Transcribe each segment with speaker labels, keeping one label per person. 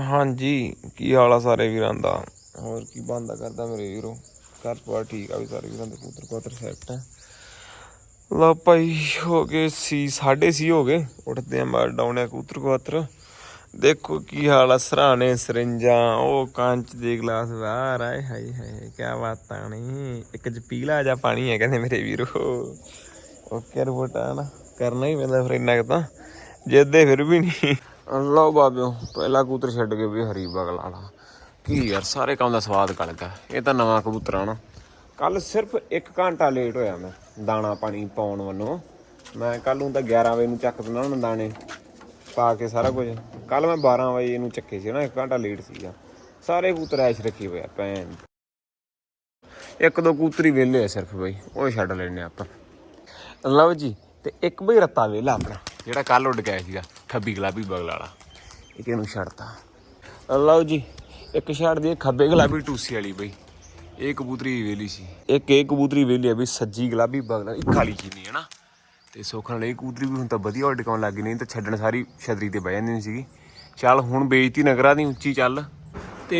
Speaker 1: ਹਾਂਜੀ, ਕੀ ਹਾਲ ਆ ਸਾਰੇ ਵੀਰਾਂ ਦਾ? ਹੋਰ ਕੀ ਬੰਦਾ ਕਰਦਾ ਮੇਰੇ ਵੀਰੋ? ਘਰ ਪਰਿਵਾਰ ਠੀਕ ਆ ਵੀ ਸਾਰੇ ਵੀਰਾਂ ਦੇ? ਪੁੱਤਰ ਕੋਤਰ ਸੈੱਟ ਆ। ਲਓ ਭਾਈ, ਹੋ ਗਏ ਸੀ, ਸਾਢੇ ਸੀ ਹੋ ਗਏ। ਉੱਠਦੇ ਆ ਮਾਰ ਡਾਉਣੇ ਕੂਤਰ ਕੋਤਰ ਦੇਖੋ ਕੀ ਹਾਲ ਆ ਸਰਾਣੇ ਸਰਿੰਜਾਂ, ਉਹ ਕੰਚ ਦੇ ਗਲਾਸ ਬਾਹਰ ਆਏ ਹਾਏ ਹਾਏ ਕੀ ਬਾਤਾਂ ਨੇ। ਇੱਕ ਚ ਪੀਲਾ ਜਾ ਪਾਣੀ ਹੈ ਕਹਿੰਦੇ ਮੇਰੇ ਵੀਰੋ। ਓਕੇ ਰਿਪੋਰਟਾ ਨਾ, ਕਰਨਾ ਹੀ ਪੈਂਦਾ ਫਿਰ ਇੰਨਾ ਕੁ ਤਾਂ। ਜਿੱਦੇ ਫਿਰ ਵੀ ਨਹੀਂ। ਲਓ ਬਾਬਿਓ, ਪਹਿਲਾ ਕਬੂਤਰ ਛੱਡ ਕੇ ਵੀ ਹਰੀ ਬਗਲ ਵਾਲਾ ਕੀ ਯਾਰ, ਸਾਰੇ ਕੰਮ ਦਾ ਸਵਾਦ ਕੱਲ ਗਿਆ ਇਹ ਤਾਂ ਨਵਾਂ ਕਬੂਤਰ ਆ ਨਾ। ਕੱਲ ਸਿਰਫ 1 ਘੰਟਾ ਲੇਟ ਹੋਇਆ ਮੈਂ, ਦਾਣਾ ਪਾਣੀ ਪਾਉਣ ਵੱਲੋਂ। ਮੈਂ ਕੱਲ ਨੂੰ ਤਾਂ 11 ਵਜੇ ਨੂੰ ਚੱਕ ਦਿੰਦਾ ਹੁਣ ਦਾਣੇ, ਪਾ ਕੇ ਸਾਰਾ ਕੁਝ। ਕੱਲ ਮੈਂ 12 ਵਜੇ ਇਹਨੂੰ ਚੱਕੇ ਸੀ ਨਾ 1 ਘੰਟਾ ਲੇਟ ਸੀਗਾ। ਸਾਰੇ ਕਬੂਤਰ ਐਸ਼ ਰੱਖੀ ਹੋਇਆ ਭੈਣ। ਇੱਕ ਦੋ ਕੂਤਰੀ ਵੇਲੇ ਆ ਸਿਰਫ ਬਈ, ਉਹ ਛੱਡ ਲੈਣੇ ਆਪਾਂ। ਲਓ ਜੀ, ਤੇ ਇੱਕ ਬਈ ਰੱਤਾ ਵੇਲਾ ਆਪਣਾ, ਜਿਹੜਾ ਕੱਲ ਉੱਡ ਗਿਆ ਸੀਗਾ। ਖੱਬੀ ਗੁਲਾਬੀ ਬਗਲ ਵਾਲਾ ਇੱਕ ਇਹਨੂੰ ਛੱਡਤਾ। ਲਓ ਜੀ ਇੱਕ ਛੱਡ ਦੀ ਖੱਬੇ ਗੁਲਾਬੀ ਟੂਸੀ ਵਾਲੀ ਬਈ। ਇਹ ਕਬੂਤਰੀ ਵੇਲੀ ਸੀ। ਇੱਕ ਇਹ ਕਬੂਤਰੀ ਵੇਲੀ ਆ ਵੀ ਸੱਜੀ ਗੁਲਾਬੀ ਬਗਲ ਇੱਕ ਕਾਲੀ ਚੀਨੀ ਹੈ ਨਾ। ਤੇ ਸੁੱਖ ਨਾਲ ਇਹ ਕਬੂਤਰੀ ਵੀ ਹੁਣ ਤਾਂ ਵਧੀਆ ਉੱਡ ਕਾਉਣ ਲੱਗ ਗਈ ਨਹੀਂ ਤਾਂ ਛੱਡਣ ਸਾਰੀ ਛਤਰੀ ਤੇ ਬਹਿ ਜਾਂਦੀ ਸੀਗੀ। ਚੱਲ ਹੁਣ ਬੇਇੱਜ਼ਤੀ ਨਗਰਾਂ ਦੀ ਉੱਚੀ ਚੱਲ। ਤੇ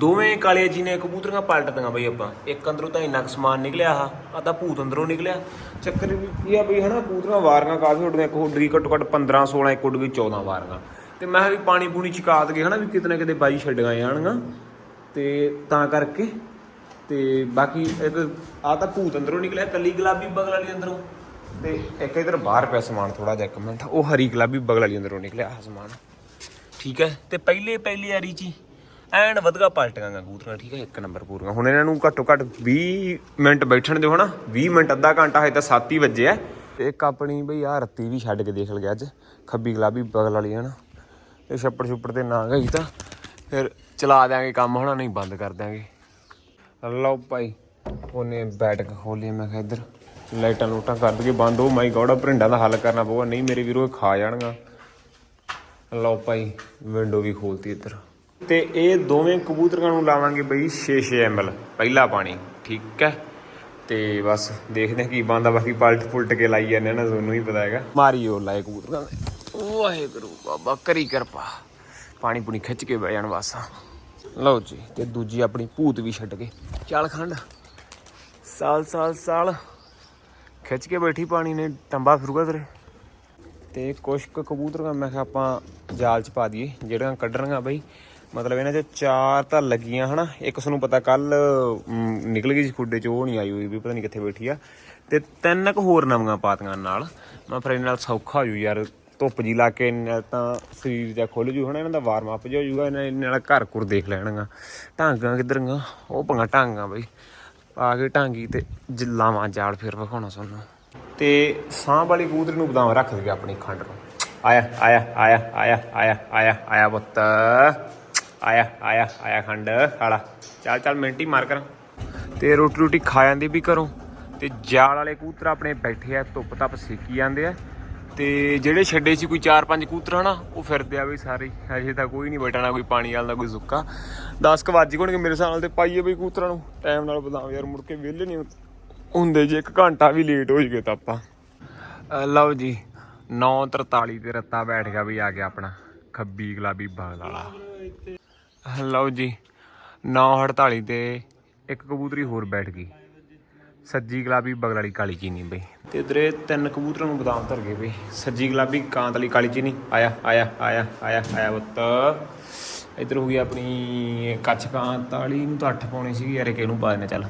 Speaker 1: ਦੋਵੇਂ ਕਾਲੇ ਜੀ ਨੇ ਕਬੂਤਰੀਆਂ ਪਲਟਦੀਆਂ ਬਈ ਆਪਾਂ। ਇੱਕ ਅੰਦਰੋਂ ਤਾਂ ਇੰਨਾ ਕੁ ਸਮਾਨ ਨਿਕਲਿਆ ਆ ਤਾਂ ਭੂਤ ਅੰਦਰੋਂ ਨਿਕਲਿਆ। ਚੱਕਰ ਵੀ ਕੀ ਆ ਬਈ, ਹਨਾ, ਕਬੂਤਰੀਆਂ ਵਾਰੀਆਂ ਕਾਫੀ ਉੱਡੀਆਂ ਇੱਕ ਉੱਡ ਗਈ ਘੱਟੋ ਘੱਟ 15 16 ਇੱਕ ਉੱਡ ਗਈ 14 ਵਾਰੀਆਂ ਤੇ ਮੈਂ ਕਿਹਾ ਵੀ ਪਾਣੀ ਪੂਣੀ ਚਕਾ ਦਗੇ ਹਨਾ, ਵੀ ਕਿਤੇ ਨਾ ਕਿਤੇ ਬਾਈ ਛੱਡੀਆਂ ਜਾਣਗੀਆਂ। ਤੇ ਤਾਂ ਕਰਕੇ, ਤੇ ਬਾਕੀ ਇੱਕ ਆ ਤਾਂ ਭੂਤ ਅੰਦਰੋਂ ਨਿਕਲਿਆ, ਕੱਲੀ ਗੁਲਾਬੀ ਬਗਲ ਵਾਲੀ ਅੰਦਰੋਂ। ਤੇ ਇੱਕ ਇਧਰ ਬਾਹਰ ਪਿਆ ਸਮਾਨ ਥੋੜਾ ਜਿਹਾ ਇੱਕ ਮਿੰਟ, ਉਹ ਹਰੀ ਗੁਲਾਬੀ ਬਗਲ ਵਾਲੀ ਅੰਦਰੋਂ ਨਿਕਲਿਆ ਆਹ ਸਮਾਨ। ਠੀਕ ਹੈ, ਤੇ ਪਹਿਲੇ ਪਹਿਲੀ ਵਾਰੀ ਚ ਹੀ ਐਨ ਵਧਗਾ ਪਲਟੀਆਂ ਕਬੂਤਰਾਂ, ਠੀਕ ਹੈ ਇੱਕ ਨੰਬਰ ਪੂਰੀਆਂ। ਹੁਣ ਇਹਨਾਂ ਨੂੰ ਘੱਟੋ ਘੱਟ 20 ਮਿੰਟ ਬੈਠਣ ਦਿਓ ਹਨਾ। 20 ਮਿੰਟ, ਅੱਧਾ ਘੰਟਾ, ਹਜੇ ਤਾਂ 7 ਹੀ ਵੱਜੇ ਆ। ਇੱਕ ਆਪਣੀ ਬਈ ਆ ਰੱਤੀ ਵੀ ਛੱਡ ਕੇ ਦੇਖ ਲਿਆ ਅੱਜ। ਖੱਬੀ ਗੁਲਾਬੀ ਬਗਲ ਵਾਲੀ, ਹਨਾ। ਤੇ ਛੱਪੜ ਛੁੱਪੜ ਤੇ ਨਾ ਗਈ ਤਾਂ ਫਿਰ ਚਲਾ ਦਿਆਂਗੇ ਕੰਮ ਹਨਾ, ਨਹੀਂ ਬੰਦ ਕਰ ਦਿਆਂਗੇ। ਲਓ ਭਾਈ, ਉਹਨੇ ਬੈਠਕ ਖੋਲੀ ਮੈਂ ਕਿਹਾ ਇੱਧਰ ਲਾਈਟਾਂ ਲੂਟਾਂ ਕਰ ਦਈਏ ਬੰਦ। ਉਹ ਮਾਈ ਗੋਡ ਭਰਿੰਡਾਂ ਦਾ ਹੱਲ ਕਰਨਾ ਪਊਗਾ। ਨਹੀਂ, ਮੇਰੇ ਵੀਰੋ, ਇਹ ਖਾ ਜਾਣਗਾ ਲਓ ਭਾਈ, ਵਿੰਡੋ ਵੀ ਖੋਲਤੀ ਇੱਧਰ। ਤੇ ਇਹ ਦੋਵੇਂ ਕਬੂਤਰਾਂ ਨੂੰ ਲਾਵਾਂਗੇ ਬਈ 6-6 ml ਪਹਿਲਾ ਪਾਣੀ, ਠੀਕ ਹੈ? ਤੇ ਬਸ ਦੇਖਦੇ ਹਾਂ ਕੀ ਬੰਦਾ ਬਾਕੀ ਪਲਟ ਪੁਲਟ ਕੇ ਲਾਈ ਜਾਂਦੇ ਨਾ, ਤੁਹਾਨੂੰ ਹੀ ਪਤਾ ਹੈਗਾ। ਮਾਰੀਓ ਲਾਏ ਕਬੂਤਰਾਂ ਦੇ। ਵਾਹਿਗੁਰੂ ਬਾਬਾ, ਕਰੀ ਕਿਰਪਾ। ਪਾਣੀ ਪੁਣੀ ਖਿੱਚ ਕੇ ਬਹਿ ਜਾਣ ਬਸ। ਲਓ ਜੀ, ਤੇ ਦੂਜੀ ਆਪਣੀ ਭੂਤ ਵੀ ਛੱਡ ਕੇ ਚੱਲ ਖੰਡ। ਸਾਲ ਸਾਲ ਸਾਲ। ਖਿੱਚ ਕੇ ਬੈਠੀ ਪਾਣੀ ਨੇ, ਟੰਬਾ ਫਿਰੂਗਾ ਤੇਰੇ। ਤੇ ਕੁਛ ਕੁ ਕਬੂਤਰਾਂ, ਮੈਂ ਕਿਹਾ ਆਪਾਂ ਜਾਲ ਚ ਪਾ ਦਈਏ, ਜਿਹੜੀਆਂ ਕੱਢਣੀਆਂ ਬਈ। ਮਤਲਬ ਇਹਨਾਂ 'ਚ ਚਾਰ ਤਾਂ ਲੱਗੀਆਂ, ਹਨਾ? ਇੱਕ ਸਾਨੂੰ ਪਤਾ ਕੱਲ ਨਿਕਲ ਗਈ ਸੀ ਖੁੱਡੇ 'ਚ, ਉਹ ਨਹੀਂ ਆਈ ਹੋਈ ਵੀ, ਪਤਾ ਨਹੀਂ ਕਿੱਥੇ ਬੈਠੀ ਆ। ਤੇ ਤਿੰਨ ਕੁ ਹੋਰ ਨਵੀਆਂ ਪਾਤੀਆਂ ਨਾਲ, ਮੈਂ ਫਿਰ ਇਹਨਾਂ ਨਾਲ ਸੌਖਾ ਹੋ ਜੂ ਯਾਰ, ਧੁੱਪ ਜੀ ਲਾ ਕੇ ਨਾਲ ਤਾਂ ਸਰੀਰ ਜਿਹਾ ਖੁੱਲ ਜੂ, ਹਨਾ? ਇਹਨਾਂ ਦਾ ਵਾਰਮ ਅਪ ਜਿਹਾ ਹੋ ਜੂਗਾ, ਇਹਨਾਂ ਇਹਨਾਂ ਨਾਲ ਘਰ ਘੁਰ ਦੇਖ ਲੈਣਗਾ ਢਾਂਗਾਂ ਕਿੱਧਰਗਾ ਉਹ ਪੰਗਾ ਢਾਂਗਾਂ ਬਈ। ਆ ਕੇ ਢਾਂਗੀ ਤੇ ਜਿੱਲਾਵਾਂ ਜਾਲ ਫਿਰ ਵਿਖਾਉਣਾ ਸਾਨੂੰ ਤੇ ਸਾਂਭ ਵਾਲੀ ਕਬੂਤਰੀ ਨੂੰ ਬਦਾਮ ਰੱਖ ਦਈਏ ਆਪਣੀ ਖੰਡ ਨੂੰ। ਆਇਆ ਆਇਆ ਆਇਆ ਆਇਆ ਆਇਆ ਆਇਆ ਆਇਆ ਪੁੱਤ। ਆਇਆ ਆਇਆ ਆਇਆ ਖੰਡ ਖਾਲਾ ਚੱਲ ਚੱਲ, ਮਿੰਟ ਹੀ ਮਾਰ ਕਰ। ਤੇ ਰੋਟੀ ਰੋਟੀ ਖਾ ਜਾਂਦੇ ਵੀ ਘਰੋਂ। ਤੇ ਜਾਲ ਵਾਲੇ ਕਬੂਤਰ ਆਪਣੇ ਬੈਠੇ ਆ, ਧੁੱਪ ਤੱਪ ਸੇਕੀ ਜਾਂਦੇ ਆ। ਤੇ ਜਿਹੜੇ ਛੱਡੇ ਸੀ ਕੋਈ 4-5 ਕਬੂਤਰ ਹਨਾ, ਉਹ ਫਿਰਦੇ ਆ ਵੀ ਸਾਰੇ। ਅਜੇ ਤਾਂ ਕੋਈ ਨਹੀਂ ਬੈਠਾ ਕੋਈ ਪਾਣੀ ਵਾਲਾ ਨਾ ਕੋਈ ਸੁੱਕਾ। 10 ਕ ਵੱਜ ਗਏ ਮੇਰੇ ਹਿਸਾਬ ਨਾਲ ਤੇ ਪਾਈਏ ਬਈ ਕੂਤਰਾਂ ਨੂੰ। ਟਾਈਮ ਨਾਲ ਬਦਾਮ ਯਾਰ, ਮੁੜ ਕੇ ਵਿਹਲੇ ਨਹੀਂ ਹੁੰਦੇ। ਜੇ 1 ਘੰਟਾ ਵੀ ਲੇਟ ਹੋ ਜਗੇ ਤਾਂ ਆਪਾਂ। ਲਓ ਜੀ 9:43 ਤੇ ਰੱਤਾ ਬੈਠ ਗਿਆ ਵੀ ਆ ਗਿਆ ਆਪਣਾ। ਖੱਬੀ ਗੁਲਾਬੀ ਬਾਗ ਵਾਲਾ। ਲਓ ਜੀ 9:48 ਤੇ ਇੱਕ ਕਬੂਤਰੀ ਹੋਰ ਬੈਠ ਗਈ। ਸੱਜੀ ਗੁਲਾਬੀ ਬਗਲ ਵਾਲੀ ਕਾਲੀ ਚੀਨੀ ਬਈ। ਤੇ ਇਧਰੇ ਤਿੰਨ ਕਬੂਤਰਾਂ ਨੂੰ ਬਦਾਮ ਧਰ ਗਏ ਬਈ। ਸੱਜੀ ਗੁਲਾਬੀ, ਕਾਂਤ ਵਾਲੀ ਕਾਲੀ ਚੀਨੀ। ਆਇਆ ਆਇਆ ਆਇਆ ਆਇਆ ਆਇਆ ਪੁੱਤ। ਇਧਰ ਹੋ ਗਈ ਆਪਣੀ ਕੱਚ ਕਾਂਤ ਵਾਲੀ ਨੂੰ ਤਾਂ 8 ਪਾਉਣੀ ਸੀਗੀ, ਯਾਰ ਕਿਹਨੂੰ ਪਾ ਦੇਣੇ ਚੱਲ।